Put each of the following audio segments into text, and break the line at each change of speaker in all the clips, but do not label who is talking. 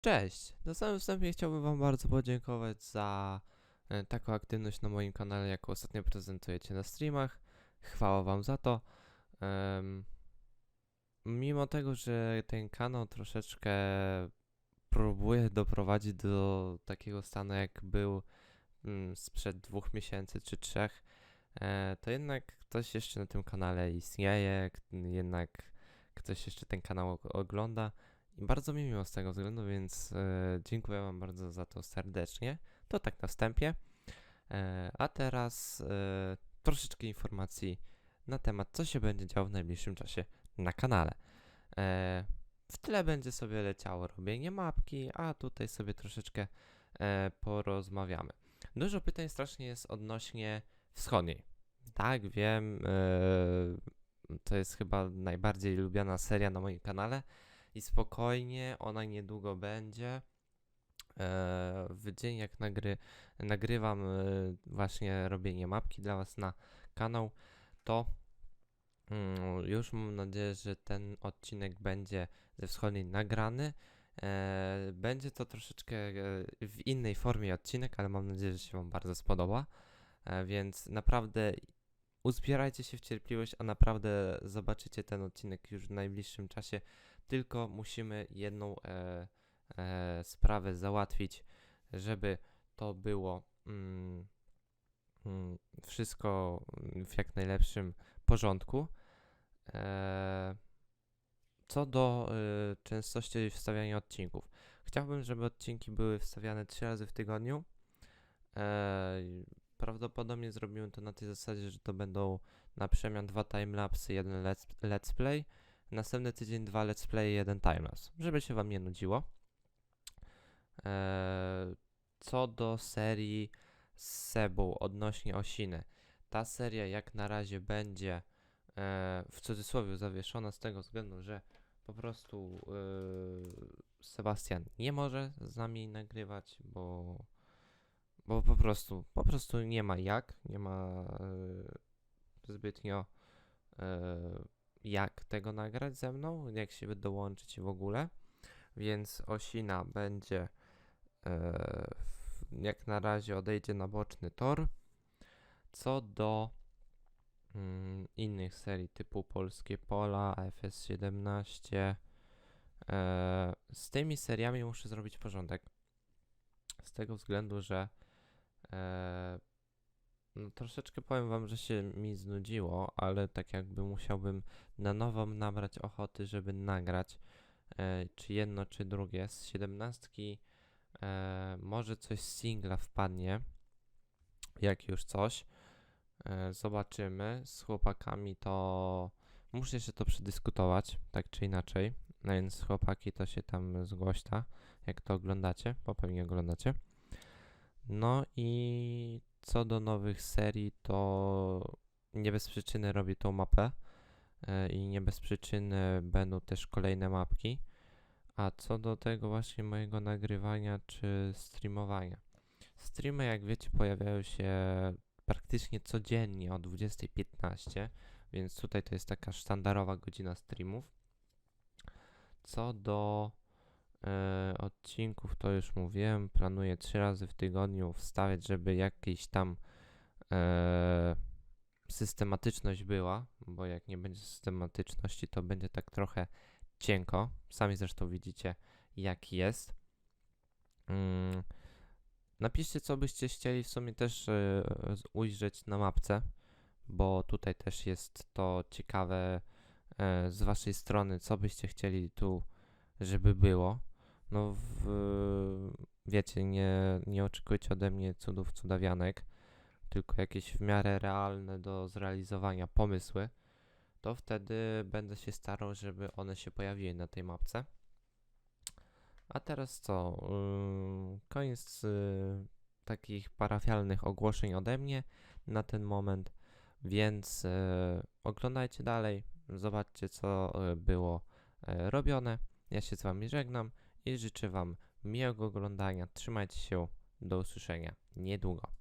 Cześć! Na samym wstępie chciałbym Wam bardzo podziękować za e, taką aktywność na moim kanale, jaką ostatnio prezentujecie na streamach. Chwała Wam za to. Em, mimo tego, że ten kanał troszeczkę próbuję doprowadzić do takiego stanu, jak był mm, sprzed dwóch miesięcy czy trzech, e, to jednak ktoś jeszcze na tym kanale istnieje, jednak ktoś jeszcze ten kanał og- ogląda. I bardzo mi miło z tego względu, więc e, dziękuję Wam bardzo za to serdecznie. To tak na wstępie. E, a teraz e, troszeczkę informacji na temat, co się będzie działo w najbliższym czasie na kanale. E, w tle będzie sobie leciało robienie mapki, a tutaj sobie troszeczkę e, porozmawiamy. Dużo pytań strasznie jest odnośnie wschodniej. Tak, wiem, e, to jest chyba najbardziej lubiana seria na moim kanale i spokojnie ona niedługo będzie. E, w dzień jak nagry, nagrywam e, właśnie robienie mapki dla Was na kanał, to mm, już mam nadzieję, że ten odcinek będzie ze wschodniej nagrany. E, będzie to troszeczkę w innej formie odcinek, ale mam nadzieję, że się Wam bardzo spodoba. Więc naprawdę uzbierajcie się w cierpliwość, a naprawdę zobaczycie ten odcinek już w najbliższym czasie tylko musimy jedną e, e, sprawę załatwić, żeby to było mm, mm, wszystko w jak najlepszym porządku. E, co do e, częstości wstawiania odcinków. Chciałbym, żeby odcinki były wstawiane trzy razy w tygodniu. E, prawdopodobnie zrobimy to na tej zasadzie, że to będą na przemian dwa timelapsy, jeden let's, let's play. Następny tydzień dwa let's play, jeden timelapse, żeby się wam nie nudziło. Eee, co do serii z odnośnie Osiny. Ta seria jak na razie będzie e, w cudzysłowie zawieszona z tego względu, że po prostu e, Sebastian nie może z nami nagrywać, bo, bo po prostu po prostu nie ma jak, nie ma e, zbytnio e, jak tego nagrać ze mną, jak się dołączyć w ogóle. Więc Osina będzie e, jak na razie odejdzie na boczny tor. Co do mm, innych serii typu Polskie Pola, AFS 17, e, z tymi seriami muszę zrobić porządek. Z tego względu, że e, no, troszeczkę powiem wam, że się mi znudziło, ale tak jakby musiałbym na nowo nabrać ochoty, żeby nagrać e, czy jedno, czy drugie. Z siedemnastki e, może coś z singla wpadnie, jak już coś. E, zobaczymy. Z chłopakami to muszę jeszcze to przedyskutować, tak czy inaczej. No więc chłopaki to się tam zgłośta, jak to oglądacie, bo pewnie oglądacie. No i co do nowych serii, to nie bez przyczyny robię tą mapę e, i nie bez przyczyny będą też kolejne mapki. A co do tego właśnie mojego nagrywania czy streamowania. Streamy, jak wiecie, pojawiają się praktycznie codziennie o 20.15, więc tutaj to jest taka sztandarowa godzina streamów. Co do e, odcinków, to już mówiłem, planuję trzy razy w tygodniu wstawiać, żeby jakiś tam e, systematyczność była, bo jak nie będzie systematyczności, to będzie tak trochę cienko. Sami zresztą widzicie, jak jest. Mm. Napiszcie, co byście chcieli w sumie też e, ujrzeć na mapce, bo tutaj też jest to ciekawe e, z waszej strony, co byście chcieli tu, żeby było. No, w, wiecie, nie, nie oczekujcie ode mnie cudów, cudawianek, tylko jakieś w miarę realne do zrealizowania pomysły to wtedy będę się starał, żeby one się pojawiły na tej mapce. A teraz co? Ym, Koniec y, takich parafialnych ogłoszeń ode mnie na ten moment, więc y, oglądajcie dalej, zobaczcie co było robione. Ja się z Wami żegnam i życzę Wam miłego oglądania. Trzymajcie się, do usłyszenia niedługo.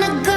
gonna go